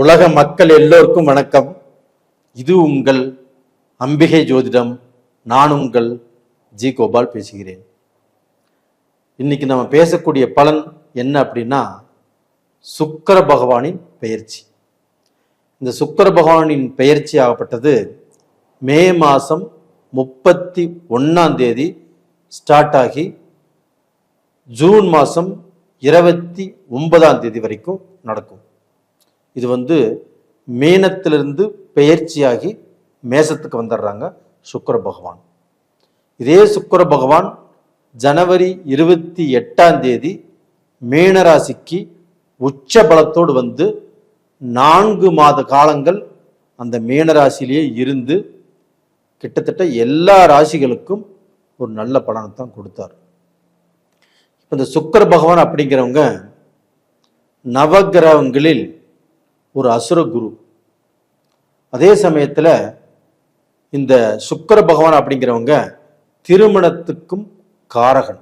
உலக மக்கள் எல்லோருக்கும் வணக்கம். இது உங்கள் அம்பிகை ஜோதிடம். நான் உங்கள் ஜி கோபால் பேசுகிறேன். இன்னைக்கு நம்ம பேசக்கூடிய பலன் என்ன அப்படின்னா சுக்கர பகவானின் பெயர்ச்சி. இந்த சுக்கர பகவானின் பெயர்ச்சி ஆகப்பட்டது மே மாதம் முப்பத்தி ஒன்றாம் தேதி ஸ்டார்ட் ஆகி ஜூன் மாதம் இருபத்தி ஒன்பதாம் தேதி வரைக்கும் நடக்கும். இது வந்து மீனத்திலிருந்து பெயர்ச்சியாகி மேசத்துக்கு வந்துடுறாங்க சுக்கர பகவான். இதே சுக்கர பகவான் ஜனவரி இருபத்தி எட்டாம் தேதி மீனராசிக்கு உச்ச பலத்தோடு வந்து நான்கு மாத காலங்கள் அந்த மீனராசிலேயே இருந்து கிட்டத்தட்ட எல்லா ராசிகளுக்கும் ஒரு நல்ல பலனை தான் கொடுத்தார். இப்போ இந்த சுக்கர பகவான் அப்படிங்கிறவங்க நவகிரகங்களில் ஒரு அசுர குரு. அதே சமயத்தில் இந்த சுக்கர பகவான் அப்படிங்கிறவங்க திருமணத்துக்கும் காரகன்.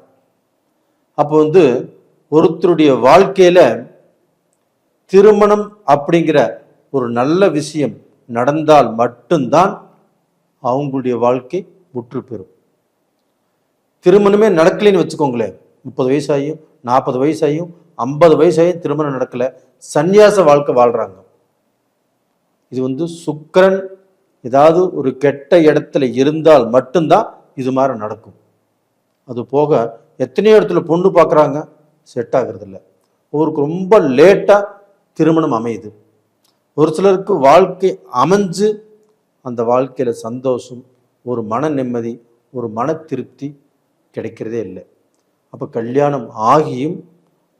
அப்போ வந்து ஒருத்தருடைய வாழ்க்கையில் திருமணம் அப்படிங்கிற ஒரு நல்ல விஷயம் நடந்தால் மட்டும்தான் அவங்களுடைய வாழ்க்கை முற்று பெறும். திருமணமே நடக்கலைன்னு வச்சுக்கோங்களேன். முப்பது வயசாகியும் நாற்பது வயசாகியும் ஐம்பது வயசாகியும் திருமணம் நடக்கல. சந்நியாச வாழ்க்கை வாழ்கிறாங்க இது வந்து சுக்கிரன் ஏதாவது ஒரு கெட்ட இடத்துல இருந்தால் மட்டும்தான் இது மாதிரி நடக்கும். அது போக எத்தனையோ இடத்துல பொண்ணு பார்க்குறாங்க செட் ஆகுறதில்ல. ஒருக்கு ரொம்ப லேட்டாக திருமணம் அமையுது. ஒரு சிலருக்கு வாழ்க்கை அமைஞ்சு அந்த வாழ்க்கையில் சந்தோஷம் ஒரு மன நிம்மதி ஒரு மன திருப்தி கிடைக்கிறதே இல்லை. அப்போ கல்யாணம் ஆகியும்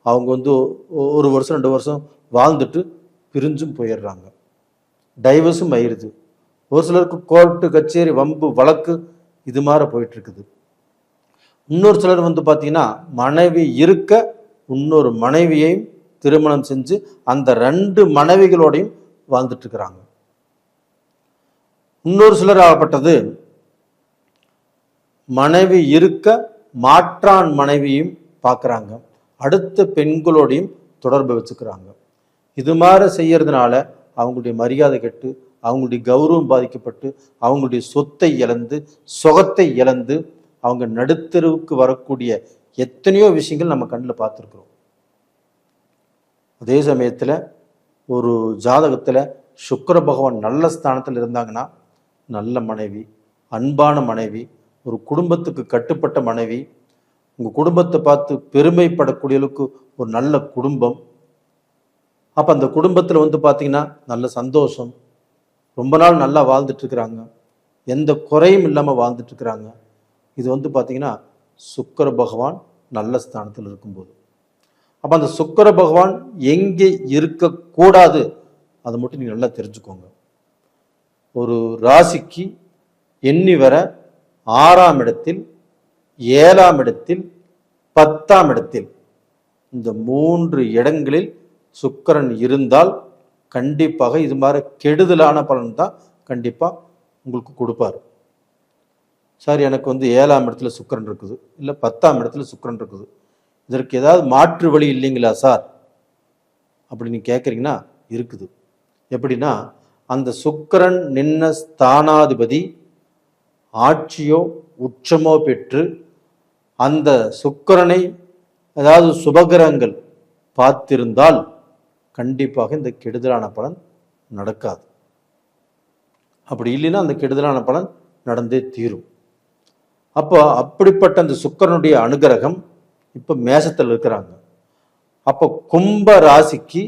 அவங்க வந்து ஒரு வருஷம் ரெண்டு வருஷம் வாழ்ந்துட்டு பிரிஞ்சும் போயிடுறாங்க. டைவர்ஸும் ஆயிடுது ஒரு சிலருக்கு கோர்ட்டு கச்சேரி வம்பு வழக்கு இது மாதிரி போயிட்டுருக்குது. இன்னொரு சிலர் வந்து பார்த்தீங்கன்னா மனைவி இருக்க இன்னொரு மனைவியையும் திருமணம் செஞ்சு அந்த ரெண்டு மனைவிகளோடையும் வாழ்ந்துட்டு இருக்கிறாங்க இன்னொரு சிலர் ஆகப்பட்டது மனைவி இருக்க மாற்றான் மனைவியும் பார்க்குறாங்க அடுத்த பெண்களோடையும் தொடர்பு வச்சுக்கிறாங்க. இது மாதிரி செய்யறதுனால அவங்களுடைய மரியாதை கெட்டு அவங்களுடைய கௌரவம் பாதிக்கப்பட்டு அவங்களுடைய சொத்தை இழந்து சுகத்தை இழந்து அவங்க நடுத்தருவுக்கு வரக்கூடிய எத்தனையோ விஷயங்கள் நம்ம கண்ணில் பார்த்துருக்குறோம். அதே சமயத்தில் ஒரு ஜாதகத்தில் சுக்கர பகவான் நல்ல ஸ்தானத்தில் இருந்தாங்கன்னா நல்ல மனைவி அன்பான மனைவி ஒரு குடும்பத்துக்கு கட்டுப்பட்ட மனைவி உங்கள் குடும்பத்தை பார்த்து பெருமைப்படக்கூடிய அளவுக்கு ஒரு நல்ல குடும்பம். அப்போ அந்த குடும்பத்தில் வந்து பார்த்திங்கன்னா நல்ல சந்தோஷம். ரொம்ப நாள் நல்லா வாழ்ந்துட்டுருக்குறாங்க. எந்த குறையும் இல்லாமல் வாழ்ந்துட்டுருக்குறாங்க. இது வந்து பார்த்திங்கன்னா சுக்கர பகவான் நல்ல ஸ்தானத்தில் இருக்கும்போது. அப்போ அந்த சுக்கர பகவான் எங்கே இருக்கக்கூடாது அதை மட்டும் நீங்கள் நல்லா தெரிஞ்சுக்கோங்க. ஒரு ராசிக்கு எண்ணி வர ஆறாம் இடத்தில் ஏழாம் இடத்தில் பத்தாம் இடத்தில் இந்த மூன்று இடங்களில் சுக்கரன் இருந்தால் கண்டிப்பாக இது மாதிரி கெடுதலான பலன் தான் கண்டிப்பாக உங்களுக்கு கொடுப்பாரு. சார் எனக்கு வந்து ஏழாம் இடத்துல சுக்கிரன் இருக்குது இல்லை பத்தாம் இடத்துல சுக்கிரன் இருக்குது. இதற்கு ஏதாவது மாற்று வழி இல்லைங்களா சார்? அப்படி நீங்கள் கேட்குறீங்கன்னா இருக்குது. எப்படின்னா அந்த சுக்கரன் நின்ன ஸ்தானாதிபதி ஆட்சியோ உச்சமோ பெற்று அந்த சுக்கரனை அதாவது சுபகிரகங்கள் பார்த்திருந்தால் கண்டிப்பாக இந்த கெடுதலான பலன் நடக்காது. அப்படி இல்லைன்னா அந்த கெடுதலான பலன் நடந்தே தீரும். அப்போ அப்படிப்பட்ட அந்த சுக்கிரனுடைய அனுகிரகம் இப்போ மேசத்தில் இருக்கிறாங்க. அப்போ கும்ப ராசிக்கு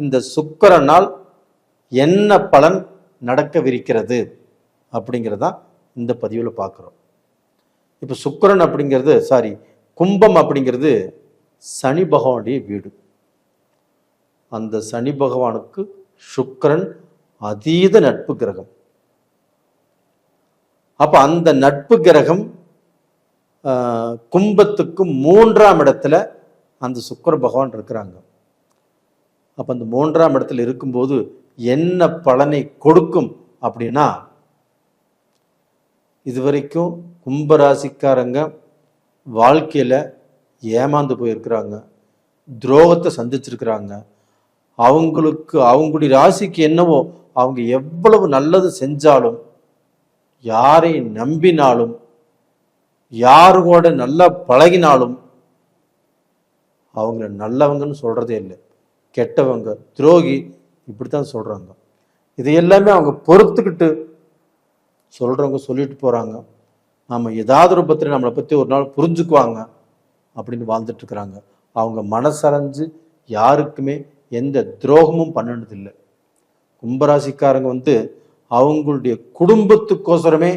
இந்த சுக்கரனால் என்ன பலன் நடக்கவிருக்கிறது அப்படிங்கிறதான் இந்த பதிவில் பார்க்குறோம் இப்போ சுக்கிரன் அப்படிங்கிறது சாரி கும்பம் அப்படிங்கிறது சனி பகவானுடைய வீடு. அந்த சனி பகவானுக்கு சுக்கிரன் அதீத நட்பு கிரகம். அப்போ அந்த நட்பு கிரகம் கும்பத்துக்கு மூன்றாம் இடத்துல அந்த சுக்கர பகவான் இருக்கிறாங்க. அப்போ அந்த மூன்றாம் இடத்துல இருக்கும்போது என்ன பலனை கொடுக்கும் அப்படின்னா இதுவரைக்கும் கும்பராசிக்காரங்க வாழ்க்கையில் ஏமாந்து போயிருக்கிறாங்க. துரோகத்தை சந்திச்சிருக்கிறாங்க. அவங்களுக்கு அவங்களுடைய ராசிக்கு என்னவோ அவங்க எவ்வளவு நல்லது செஞ்சாலும் யாரை நம்பினாலும் யாரு கூட நல்லா பழகினாலும் அவங்கள நல்லவங்கன்னு சொல்கிறதே இல்லை. கெட்டவங்க துரோகி இப்படி தான் சொல்கிறாங்க இது எல்லாமே அவங்க பொறுத்துக்கிட்டு சொல்கிறவங்க சொல்லிட்டு போகிறாங்க நாம் ஏதாவது ரூபத்தில் நம்மளை பற்றி ஒரு நாள் புரிஞ்சுக்குவாங்க அப்படின்னு வாழ்ந்துட்டுருக்குறாங்க அவங்க மனசரைஞ்சு யாருக்குமே எந்த துரோகமும் பண்ணினதில்லை. கும்பராசிக்காரங்க வந்து அவங்களுடைய குடும்பத்துக்கோசரமே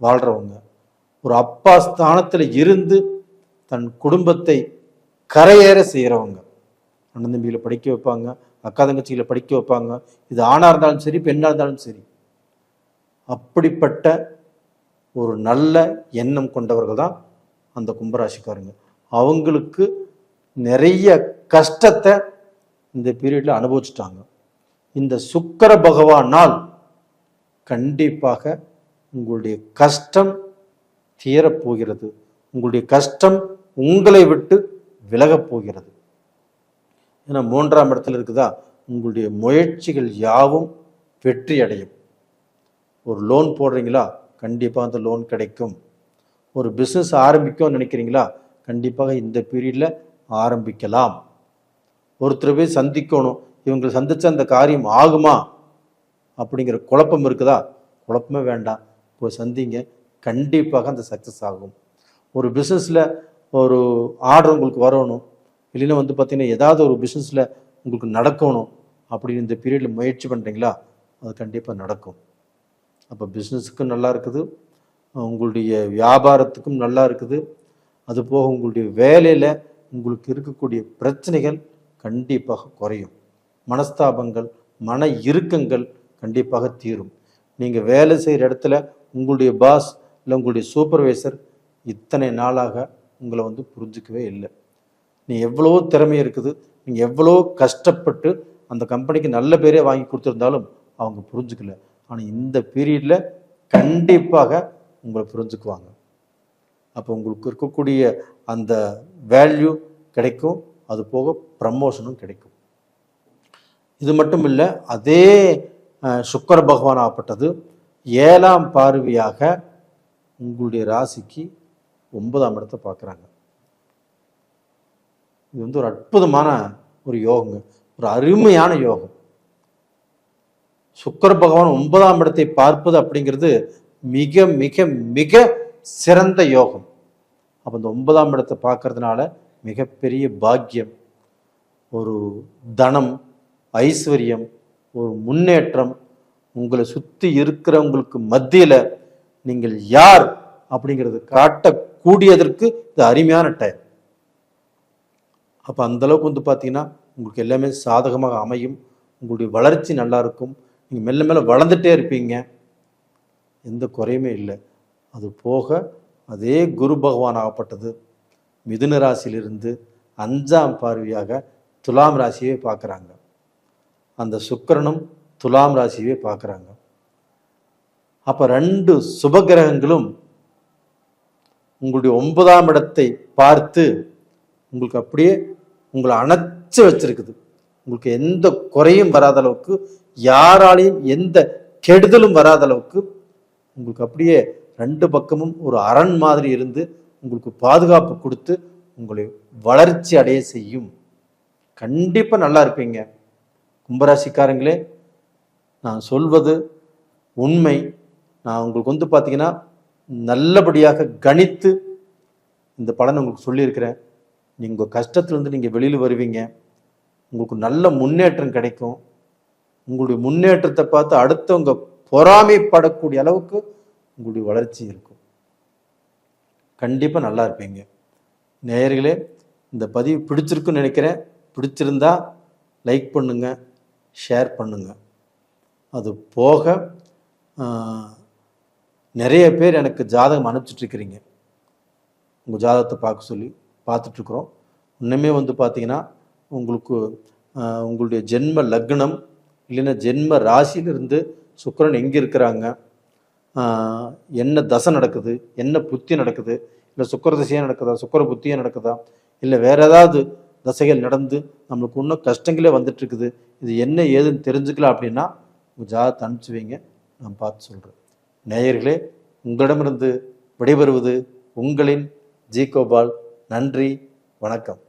வாழ்கிறவங்க ஒரு அப்பா ஸ்தானத்தில் இருந்து தன் குடும்பத்தை கரையேற செய்கிறவங்க அண்ணன் தம்பியில் படிக்க வைப்பாங்க அக்கா தங்கச்சியில் படிக்க வைப்பாங்க. இது ஆணாக இருந்தாலும் சரி பெண்ணாக இருந்தாலும் சரி. அப்படிப்பட்ட ஒரு நல்ல எண்ணம் கொண்டவர்கள் தான் அந்த கும்பராசிக்காரங்க. அவங்களுக்கு நிறைய கஷ்டத்தை இந்த பீரியடில் அனுபவிச்சுட்டாங்க. இந்த சுக்கர பகவானால் கண்டிப்பாக உங்களுடைய கஷ்டம் தீரப்போகிறது. உங்களுடைய கஷ்டம் உங்களை விட்டு விலகப் போகிறது. ஏன்னா மூன்றாம் இடத்துல இருக்குதா? உங்களுடைய முயற்சிகள் யாவும் வெற்றி அடையும் ஒரு லோன் போடுறீங்களா? கண்டிப்பாக அந்த லோன் கிடைக்கும். ஒரு பிஸ்னஸ் ஆரம்பிக்கும்னு நினைக்கிறீங்களா? கண்டிப்பாக இந்த பீரியடில் ஆரம்பிக்கலாம். ஒருத்தர் போய் சந்திக்கணும். இவங்களை சந்தித்த அந்த காரியம் ஆகுமா? அப்படிங்கிற குழப்பம் இருக்குதா? குழப்பமே வேண்டாம். போய் சந்திங்க. கண்டிப்பாக அந்த சக்ஸஸ் ஆகும். ஒரு பிஸ்னஸில் ஒரு ஆர்டர் உங்களுக்கு வரணும். இல்லைன்னா வந்து பார்த்தீங்கன்னா ஏதாவது ஒரு பிஸ்னஸில் உங்களுக்கு நடக்கணும். அப்படின்னு இந்த பீரியடில் முயற்சி பண்ணுறீங்களா அது கண்டிப்பாக நடக்கும். அப்போ பிஸ்னஸுக்கும் நல்லா இருக்குது. உங்களுடைய வியாபாரத்துக்கும் நல்லா இருக்குது. அதுபோக உங்களுடைய வேலையில் உங்களுக்கு இருக்கக்கூடிய பிரச்சனைகள் கண்டிப்பாக குறையும். மனஸ்தாபங்கள் மன இறுக்கங்கள் கண்டிப்பாக தீரும். நீங்கள் வேலை செய்கிற இடத்துல உங்களுடைய பாஸ் இல்லை உங்களுடைய சூப்பர்வைசர் இத்தனை நாளாக உங்களை வந்து புரிஞ்சுக்கவே இல்லை. நீ எவ்வளோ திறமை இருக்குது. நீங்கள் எவ்வளோ கஷ்டப்பட்டு அந்த கம்பெனிக்கு நல்ல பேரே வாங்கி கொடுத்துருந்தாலும் அவங்க புரிஞ்சுக்கல. ஆனால் இந்த பீரியடில் கண்டிப்பாக உங்களை புரிஞ்சுக்குவாங்க. அப்போ உங்களுக்கு இருக்கக்கூடிய அந்த வேல்யூ கிடைக்கும் அது போக ப்ரமோஷனும் கிடைக்கும். இது மட்டும் இல்லை அதே சுக்கர பகவான் ஆகப்பட்டது ஏழாம் பார்வையாக உங்களுடைய ராசிக்கு ஒன்பதாம் இடத்தை பார்க்குறாங்க. இது வந்து ஒரு அற்புதமான ஒரு யோகங்க. ஒரு அருமையான யோகம். சுக்கர பகவான் ஒன்பதாம் இடத்தை பார்ப்பது அப்படிங்கிறது மிக மிக மிக சிறந்த யோகம். அப்போ இந்த ஒன்பதாம் இடத்தை பார்க்கறதுனால மிகப்பெரிய பாக்கியம் ஒரு தனம் ஐஸ்வர்யம் ஒரு முன்னேற்றம் உங்களை சுற்றி இருக்கிறவங்களுக்கு மத்தியில் நீங்கள் யார் அப்படிங்கிறது காட்டக்கூடியதற்கு இது அருமையான டைம் அப்போ அந்தளவுக்கு வந்து பார்த்தீங்கன்னா உங்களுக்கு எல்லாமே சாதகமாக அமையும் உங்களுடைய வளர்ச்சி நல்லா இருக்கும் நீங்கள் மெல்ல மெல்ல வளர்ந்துட்டே இருப்பீங்க. எந்த குறையுமே இல்லை. அது போக அதே குரு பகவான் ஆகப்பட்டது. மிதுன ராசியிலிருந்து அஞ்சாம் பார்வையாக துலாம் ராசியை பார்க்குறாங்க. அந்த சுக்கிரனும் துலாம் ராசியவே பார்க்குறாங்க. அப்போ ரெண்டு சுபகிரகங்களும் உங்களுடைய ஒன்பதாம் இடத்தை பார்த்து உங்களுக்கு அப்படியே உங்களை அணைச்சு வச்சிருக்குது. உங்களுக்கு எந்த குறையும் வராத அளவுக்கு யாராலையும் எந்த கெடுதலும் வராத அளவுக்கு உங்களுக்கு அப்படியே ரெண்டு பக்கமும் ஒரு அரண் மாதிரி இருந்து உங்களுக்கு பாதுகாப்பு கொடுத்து உங்களை வளர்ச்சி அடைய செய்யும். கண்டிப்பாக நல்லா இருப்பீங்க. கும்பராசிக்காரங்களே நான் சொல்வது உண்மை. நான் உங்களுக்கு வந்து பார்த்தீங்கன்னா நல்லபடியாக கணித்து இந்த பலனை உங்களுக்கு சொல்லியிருக்கிறேன். நீங்கள் கஷ்டத்துலேருந்து நீங்கள் வெளியில் வருவீங்க. உங்களுக்கு நல்ல முன்னேற்றம் கிடைக்கும். உங்களுடைய முன்னேற்றத்தை பார்த்து அடுத்தவங்க பொறாமைப்படக்கூடிய அளவுக்கு உங்களுடைய வளர்ச்சி இருக்கும். கண்டிப்பாக நல்லா இருப்பீங்க. நேயர்களே இந்த பதிவு பிடிச்சிருக்குன்னு நினைக்கிறேன். பிடிச்சிருந்தா லைக் பண்ணுங்க ஷேர் பண்ணுங்க. அது போக நிறைய பேர் எனக்கு ஜாதகம் அனுப்பிச்சிட்ருக்கிறீங்க உங்கள் ஜாதகத்தை பார்க்க சொல்லி பார்த்துட்ருக்குறோம் இன்னுமே வந்து பார்த்தீங்கன்னா உங்களுக்கு உங்களுடைய ஜென்ம லக்னம் இல்லைன்னா ஜென்ம ராசியிலிருந்து சுக்கரன் எங்கே இருக்கிறாங்க என்ன தசை நடக்குது? என்ன புத்தி நடக்குது? இல்லை சுக்கர திசையாக நடக்குதா? சுக்கர புத்தியாக நடக்குதா? இல்லை வேற ஏதாவது தசைகள் நடந்து நம்மளுக்கு இன்னும் கஷ்டங்களே வந்துட்டுருக்குது. இது என்ன ஏதுன்னு தெரிஞ்சுக்கலாம் அப்படின்னா உங்கள் ஜாதகத்தை அனுப்பிச்சி வைங்க. நான் பார்த்து சொல்கிறேன் நேயர்களே உங்களிடமிருந்து விடைபெறுவது உங்களின் ஜி கோபால் நன்றி. வணக்கம்.